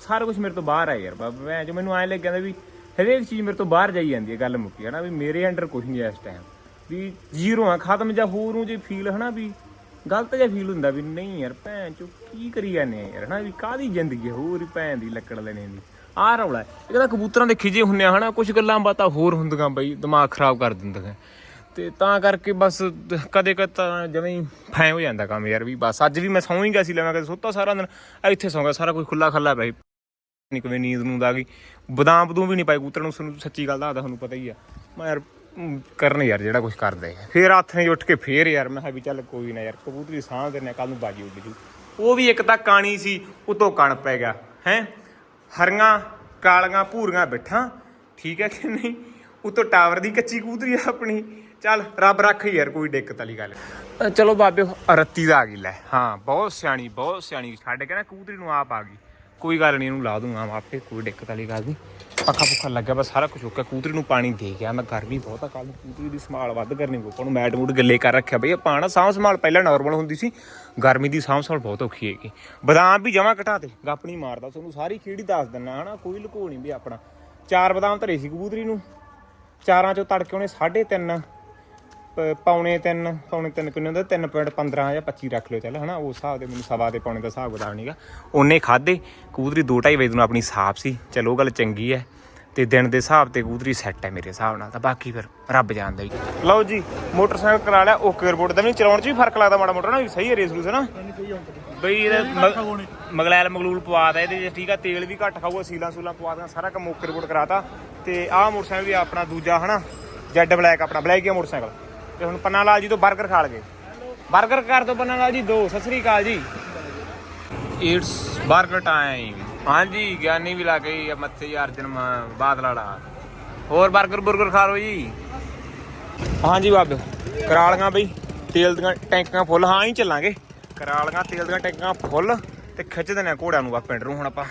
Speaker 1: ਸਾਰਾ ਕੁਝ ਮੇਰੇ ਤੋਂ ਬਾਹਰ ਆ ਯਾਰ ਬਾਬਾ। ਮੈਂ ਜੋ ਮੈਨੂੰ ਐਂ ਲੱਗਿਆ ਵੀ ਹਰੇਕ ਚੀਜ਼ ਮੇਰੇ ਤੋਂ ਬਾਹਰ ਜਾਈ ਜਾਂਦੀ ਹੈ ਗੱਲ ਮੁੱਕੀ, ਹਨਾ? ਵੀ ਮੇਰੇ ਅੰਡਰ ਕੁਝ ਨਹੀਂ ਹੈ ਇਸ ਟਾਈਮ ਵੀ ਜ਼ੀਰੋ ਆ, ਖਤਮ ਜਾਂ ਹੋਰ ਨੂੰ ਜੇ ਫੀਲ ਹਨਾ? ਵੀ ਗਲਤ ਜਿਹਾ ਫੀਲ ਹੁੰਦਾ ਵੀ ਨਹੀਂ ਯਾਰ, ਭੈਣ ਚੋ ਕੀ ਕਰੀ ਜਾਂਦੇ ਆ ਯਾਰ, ਹਨਾ? ਵੀ ਕਾਦੀ ਜ਼ਿੰਦਗੀ ਹੋਰ ਹੀ ਭੈਣ ਦੀ ਲੱਕੜ ਲੈਣੇ ਦੀ। ਆਹ ਰੌਲਾ ਹੈ। ਕਬੂਤਰਾਂ ਦੇ ਖਿਜੇ ਹੁੰਨੇ ਆ, ਹਨਾ? ਕੁਝ ਗੱਲਾਂ ਬਾਤਾਂ ਹੋਰ ਹੁੰਦੀਆਂ ਬਈ, ਦਿਮਾਗ ਖਰਾਬ ਕਰ ਦਿੰਦੀਆਂ। ਤੇ ਤਾਂ ਕਰਕੇ ਬਸ ਕਦੇ ਕਦੇ ਤਾਂ ਜਿਵੇਂ ਹੀ ਫੈ ਹੋ ਜਾਂਦਾ ਕੰਮ ਯਾਰ ਵੀ ਬਸ। ਅੱਜ ਵੀ ਮੈਂ ਸੌਂ ਹੀ ਗਿਆ ਸੀ, ਲੈ ਮੈਂ ਕਦੇ ਸੁੱਤਾ ਸਾਰਾ ਦਿਨ ਇੱਥੇ ਸੌਂ ਗਿਆ, ਸਾਰਾ ਕੁਝ ਖੁੱਲਾ ਖੱਲਾ ਪਿਆ ਸੀ। ਨਹੀਂ ਕਿਵੇਂ ਨੀਂਦ ਨੂੰ ਆ ਗਈ। ਬਦਾਮ ਬਦੂਮ ਵੀ ਨਹੀਂ ਪਾਈ ਕੂਤਰ ਨੂੰ ਤੁਹਾਨੂੰ ਸੱਚੀ ਗੱਲ ਦੱਸਦਾ, ਤੁਹਾਨੂੰ ਪਤਾ ਹੀ ਆ। ਮੈਂ ਯਾਰ ਕਰਨ ਯਾਰ ਜਿਹੜਾ ਕੁਝ ਕਰਦੇ ਆ। ਫੇਰ ਹੱਥ ਨੇ ਉੱਠ ਕੇ ਫੇਰ ਯਾਰ, ਮੈਂ ਕਿਹਾ ਵੀ ਚੱਲ ਕੋਈ ਨਾ ਯਾਰ, ਕਬੂਤਰੀ ਸਾਹ ਦੇ ਨੇ ਕੱਲ ਨੂੰ ਬਾਜੀ ਉੱਡ ਜੂ। ਉਹ ਵੀ ਇੱਕ ਤਾਂ ਕਾਣੀ ਸੀ, ਉਤੋਂ ਕਣ ਪੈ ਗਿਆ, ਹੈ? ਹਰੀਆਂ, ਕਾਲੀਆਂ, ਭੂਰੀਆਂ ਬਿੱਠਾਂ, ਠੀਕ ਹੈ ਕਿ ਨਹੀਂ? ਉਤੋਂ ਟਾਵਰ ਦੀ ਕੱਚੀ ਕੂਤਰੀ ਆ ਆਪਣੀ। ਚੱਲ ਰੱਬ ਰੱਖ ਯਾਰ ਕੋਈ ਦਿੱਕਤ ਵਾਲੀ ਗੱਲ ਅ, ਚਲੋ ਬਾਬੇ ਰੱਤੀ ਦਾ ਆ ਗਈ ਲੈ। ਹਾਂ ਬਹੁਤ ਸਿਆਣੀ ਬਹੁਤ ਸਿਆਣੀ। ਛੱਡ ਕੇ ਨਾ ਕਬੂਤਰੀ ਨੂੰ ਆਪ ਆ ਗਈ। ਕੋਈ ਗੱਲ ਨਹੀਂ ਇਹਨੂੰ ਲਾ ਦੂੰਗਾ ਮਾਪੇ ਕੋਈ ਦਿੱਕਤ ਵਾਲੀ ਗੱਲ ਨਹੀਂ। ਪੱਖਾ ਪੁੱਖਾ ਲੱਗਿਆ ਬਸ ਸਾਰਾ ਕੁਝ ਹੋ ਕੂਤਰੀ ਨੂੰ ਪਾਣੀ ਦੇ ਗਿਆ। ਮੈਂ ਗਰਮੀ ਬਹੁਤ ਆ ਕੱਲ ਨੂੰ ਕੂਤਰੀ ਦੀ ਸੰਭਾਲ ਵੱਧ ਕਰਨੀ ਪਊ। ਆਪਾਂ ਨੂੰ ਮੈਟ ਮੂਟ ਗੱਲੇ ਕਰ ਰੱਖਿਆ। ਬਈ ਆਪਾਂ ਨਾ ਸਾਂਭ ਸੰਭਾਲ ਪਹਿਲਾਂ ਨਾਰਮਲ ਹੁੰਦੀ ਸੀ। ਗਰਮੀ ਦੀ ਸਾਂਭ ਸੰਭਾਲ ਬਹੁਤ ਔਖੀ ਹੈਗੀ। ਬਦਾਮ ਵੀ ਜਮਾ ਘਟਾ ਤੇ ਗੱਪ ਨਹੀਂ ਮਾਰਦਾ ਤੁਹਾਨੂੰ ਸਾਰੀ ਖੇੜੀ ਦੱਸ ਦਿੰਨਾ ਹਨਾ? ਕੋਈ ਲੁਕੋ ਨਹੀਂ ਵੀ ਆਪਣਾ। ਚਾਰ ਬਦਾਮ ਧਰੇ ਸੀ ਕਬੂਤਰੀ ਨੂੰ। ਚਾਰਾਂ ਚੋਂ ਤੜਕੇ ਉਹਨੇ 3.5 ਪ- ਪੌਣੇ 3 ਪੌਣੇ 3 ਕਿੰਨੇ ਹੁੰਦਾ? 3.15 ਜਾਂ 25 ਰੱਖ ਲਿਓ ਚੱਲ ਹਨਾ? ਉਸ ਹਿਸਾਬ ਦੇ ਮੈਨੂੰ ਸਵਾ ਦੇ ਪੌਣੇ ਦਾ ਹਿਸਾਬ ਬਤਾ ਨਹੀਂਗਾ ਉਹਨੇ ਖਾਦੇ ਕਬੂਤਰੀ 2:30 ਵਜੇ ਨੂੰ ਆਪਣੀ ਸਾਫ਼ ਸੀ। ਚਲੋ ਉਹ ਗੱਲ ਚੰਗੀ ਹੈ ਤੇ ਦਿਨ ਦੇ ਹਿਸਾਬ ਤੇ ਕਬੂਤਰੀ ਸੈੱਟ ਹੈ ਮੇਰੇ ਹਿਸਾਬ ਨਾਲ। ਤਾਂ ਬਾਕੀ ਫਿਰ ਰੱਬ ਜਾਣਦਾ ਜੀ। ਲਓ ਜੀ ਮੋਟਰਸਾਈਕਲ ਕਰਾ ਲਿਆ ਓਕੇ ਰਿਪੋਰਟ ਦਾ ਵੀ ਚਲਾਉਣ 'ਚ ਵੀ ਫ਼ਰਕ ਲੱਗਦਾ ਮਾੜਾ ਮੋਟਾ ਨਾ ਸਹੀ ਹੈ ਰੇਸ ਰੂਸ ਨਾ ਬਈ ਇਹਦੇ ਮਗਲੈਲ ਮਗਲੂਲ ਪਵਾ ਦਾ ਇਹਦੇ 'ਚ ਠੀਕ ਆ? ਤੇਲ ਵੀ ਘੱਟ ਖਾਊਗਾ ਸੀਲਾਂ ਸੂਲਾਂ ਪਵਾ ਦਾਂ ਸਾਰਾ ਕੰਮ ਓਕੇ ਰਿਪੋਰਟ ਕਰਾਤਾ। ਤੇ ਆਹ ਮੋਟਰਸਾਈਕਲ ਵੀ ਆਪਣਾ ਦੂਜਾ ਹਨਾ? ਜੈਡ ਬਲੈਕ ਆਪਣਾ ਬਲੈਕ ਹੀ ਮੋਟਰਸਾਈਕਲ। ਤੇ ਹੁਣ ਪੰਨਾ ਲਾਲ ਜੀ ਤੋਂ 버ਗਰ ਖਾ ਲਗੇ। 버ਗਰ ਕਰ ਦੋ ਪੰਨਾ ਲਾਲ ਜੀ ਦੋ ਸਤਿ ਸ੍ਰੀ ਅਕਾਲ ਜੀ। ਇਟਸ 버ਗਰ ਟਾਈਮ ਹਾਂਜੀ ਗਿਆਨੀ ਵੀ ਲਾ ਗਈ ਮੱਥੇ ਅਰਜਨ ਬਾਦਲਾੜਾ ਹੋਰ 버ਗਰ 버ਗਰ ਖਾ ਲਓ ਜੀ। ਹਾਂਜੀ ਬਾਬ ਕਰਾਲੀਆਂ ਬਈ ਤੇਲ ਦੀਆਂ ਟੈਂਕਾਂ ਫੁੱਲ ਹਾਂ ਹੀ ਚੱਲਾਂਗੇ। ਕਰਾਲੀਆਂ ਤੇਲ ਦੀਆਂ ਟੈਂਕਾਂ ਫੁੱਲ ਤੇ ਖਿੱਚ ਦੇਣਾ ਘੋੜਿਆਂ ਨੂੰ ਬਾ ਪਿੰਡ ਨੂੰ ਹੁਣ ਆਪਾਂ।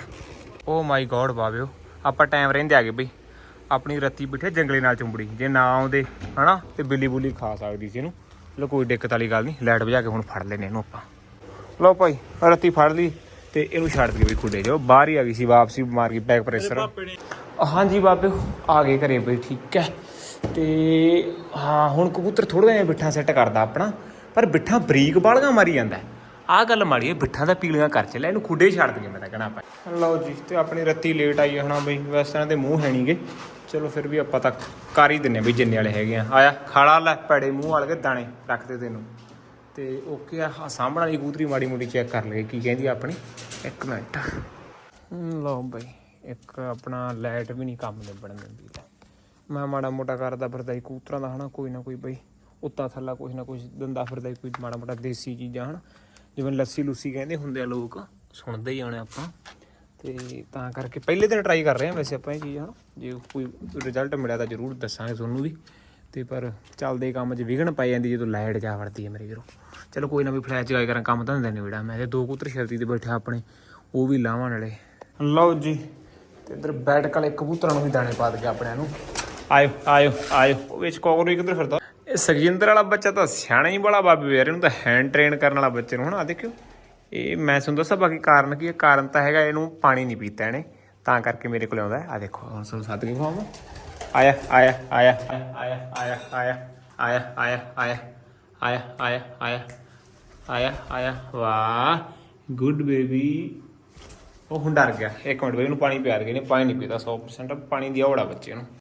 Speaker 1: ਓ ਮਾਈ ਗੋਡ ਬਾਬਿਓ ਆਪਾਂ ਟਾਈਮ ਰਹਿੰਦੇ ਆ ਗਏ ਬਈ। ਆਪਣੀ ਰੱਤੀ ਬਿਠੇ ਜੰਗਲੇ ਨਾਲ ਚੁੰਬੜੀ। ਜੇ ਨਾ ਆਉਂਦੇ, ਹਨਾ, ਤੇ ਬਿੱਲੀ ਬੁੱਲੀ ਖਾ ਸਕਦੀ ਸੀ ਇਹਨੂੰ। ਚਲੋ ਕੋਈ ਦਿੱਕਤ ਵਾਲੀ ਗੱਲ ਨਹੀਂ, ਲਾਈਟ ਵਜਾ ਕੇ ਹੁਣ ਫੜ ਲੈਨੇ ਇਹਨੂੰ ਆਪਾਂ। ਲਓ ਭਾਈ, ਰੱਤੀ ਫੜ ਲਈ ਤੇ ਇਹਨੂੰ ਛੱਡ ਦਈਏ ਵੀ ਖੁੱਡੇ ਜੋ ਬਾਹਰ ਹੀ ਆ ਗਈ ਸੀ ਵਾਪਸੀ, ਮਾਰ ਗਈ ਬੈਕ ਪ੍ਰੈਸ਼ਰ। ਹਾਂਜੀ ਬਾਬੇ, ਆ ਗਏ ਘਰੇ ਬਈ, ਠੀਕ ਹੈ। ਤੇ ਹਾਂ, ਹੁਣ ਕਬੂਤਰ ਥੋੜਾ ਜਿਹਾ ਬਿੱਠਾ ਸੈੱਟ ਕਰਦਾ ਆਪਣਾ, ਪਰ ਬਿੱਠਾ ਬਰੀਕ ਬਾਲਗਾ ਮਾਰੀ ਜਾਂਦਾ ਆਹ ਗੱਲ ਮਾੜੀ ਹੈ, ਬਿੱਠਾ ਦਾ ਪੀਲੀਆਂ ਕਰ ਚੱਲਿਆ ਇਹਨੂੰ ਖੁੱਡੇ ਛੱਡ ਦਈਏ ਮੈਂ ਤਾਂ ਕਹਣਾ ਆਪਾਂ। ਲਓ ਜੀ, ਤੇ ਆਪਣੀ ਰੱਤੀ ਲੇਟ ਆਈ ਹੈ ਹਣਾ ਬਈ, ਵੈਸੇ ਦੇ ਮੂੰਹ ਹੈ ਨਹੀਂਗੇ ਚਲੋ ਫਿਰ ਵੀ ਆਪਾਂ ਤਾਂ ਕਰ ਹੀ ਦਿੰਨੇ ਬਈ ਜਿੰਨੇ ਵਾਲੇ ਹੈਗੇ ਆ। ਆਇਆ, ਖਾਲਾ ਲੈ ਪੈੜੇ ਮੂੰਹ ਵਾਲੇ ਕੇ ਦਾਣੇ ਰੱਖਦੇ ਤੈਨੂੰ। ਤੇ ਓਕੇ ਆ, ਆਹ ਸਾਹਮਣੇ ਵਾਲੀ ਕਬੂਤਰੀ ਮਾੜੀ ਮੋਟੀ ਚੈੱਕ ਕਰ ਲਏ ਕੀ ਕਹਿੰਦੀ ਆਪਣੀ। ਇੱਕ ਮਿੰਟ। ਲਓ ਬਈ, ਇੱਕ ਆਪਣਾ ਲਾਈਟ ਵੀ ਨਹੀਂ ਕੰਮ ਲੱਭਣ ਦਿੰਦੀ ਲੈ। ਮੈਂ ਮਾੜਾ ਮੋਟਾ ਕਰਦਾ ਫਿਰਦਾ ਸੀ ਕਬੂਤਰਾਂ ਦਾ, ਹਨਾ, ਕੋਈ ਨਾ ਕੋਈ ਬਈ, ਉੱਤਾ ਥੱਲਾ ਕੁਛ ਨਾ ਕੁਛ ਦੰਦਾ ਫਿਰਦਾ ਕੋਈ ਮਾੜਾ ਮੋਟਾ ਦੇਸੀ ਚੀਜ਼ਾਂ, ਹਨਾ। ਜਿਵੇਂ ਲੱਸੀ ਲੁੱਸੀ ਕਹਿੰਦੇ ਹੁੰਦੇ ਆ ਲੋਕ, ਸੁਣਦੇ ਹੀ ਆਉਣੇ ਆਪਾਂ। ਤੇ ਤਾਂ ਕਰਕੇ ਪਹਿਲੇ ਦਿਨ ਟਰਾਈ ਕਰ ਰਹੇ ਆ ਵੈਸੇ ਆਪਾਂ ਇਹ ਚੀਜ਼ ਹਨਾ? ਜੇ ਕੋਈ ਰਿਜ਼ਲਟ ਮਿਲਿਆ ਤਾਂ ਜ਼ਰੂਰ ਦੱਸਾਂਗੇ ਤੁਹਾਨੂੰ ਵੀ। ਤੇ ਪਰ ਚੱਲਦੇ ਕੰਮ 'ਚ ਵਿਘਨ ਪੈ ਜਾਂਦੀ ਜਦੋਂ ਲਾਈਟ ਜਾ ਵੜਦੀ ਹੈ ਮੇਰੇ ਵੀਰੋ। ਚਲੋ ਕੋਈ ਨਾ ਵੀ ਫਲੈਸ਼ ਜਗਾਈ ਕਰਾਂ ਕੰਮ ਤਾਂ ਨਹੀਂ ਵਿੜਾ ਮੈਂ ਤੇ ਦੋ ਕਬੂਤਰ ਛੇਲਤੀ ਤੇ ਬੈਠਾ ਆਪਣੇ ਉਹ ਵੀ ਲਾਵਾਂ ਨਾਲੇ। ਲਓ ਜੀ ਤੇ ਇਧਰ ਬੈਠ ਕਾਲੇ ਕਬੂਤਰਾਂ ਨੂੰ ਵੀ ਦਾਣੇ ਪਾ ਦਗੇ ਆਪਣਿਆਂ ਨੂੰ। ਆਇਓ ਆਇਓ ਆਇਓ। ਉਹ ਵਿੱਚ ਕੋਕਰੋ ਕਿੱਧਰ ਫਿਰਦਾ? ਇਹ ਸੁਖਜਿੰਦਰ ਵਾਲਾ ਬੱਚਾ ਤਾਂ ਸਿਆਣਾ ਹੀ ਬੜਾ ਬਾਬੇ ਯਾਰ ਇਹਨੂੰ ਤਾਂ ਹੈਂਡ ਟ੍ਰੇਨ ਕਰਨ ਵਾਲਾ ਬੱਚੇ ਨੂੰ ਹਨਾ? ਆਹ ਦੇਖਿਓ। ਇਹ ਮੈਂ ਤੁਹਾਨੂੰ ਦੱਸਾਂ ਬਾਕੀ ਕਾਰਨ ਕੀ ਹੈ ਕਾਰਨ ਤਾਂ ਹੈਗਾ ਇਹਨੂੰ ਪਾਣੀ ਨਹੀਂ ਪੀਤਾ ਇਹਨੇ ਤਾਂ ਕਰਕੇ ਮੇਰੇ ਕੋਲ ਆਉਂਦਾ ਆ ਦੇਖੋ ਹੁਣ ਤੁਹਾਨੂੰ ਸੱਦ ਕੇ ਖਵਾਵਾਂ ਆਇਆ ਆਇਆ ਆਇਆ ਆਇਆ ਆਇਆ ਆਇਆ ਆਇਆ ਆਇਆ ਆਇਆ ਆਇਆ ਆਇਆ ਆਇਆ ਆਇਆ ਆਇਆ ਵਾਹ ਗੁੱਡ ਬੇਬੀ ਉਹ ਹੁਣ ਡਰ ਗਿਆ ਇੱਕ ਮਿੰਟ ਬਈ ਉਹਨੂੰ ਪਾਣੀ ਪਿਆ ਦੇ ਨੇ ਪਾਣੀ ਨਹੀਂ ਪੀਤਾ 100% ਪਾਣੀ ਦੀ ਔੜਾ ਬੱਚੇ ਨੂੰ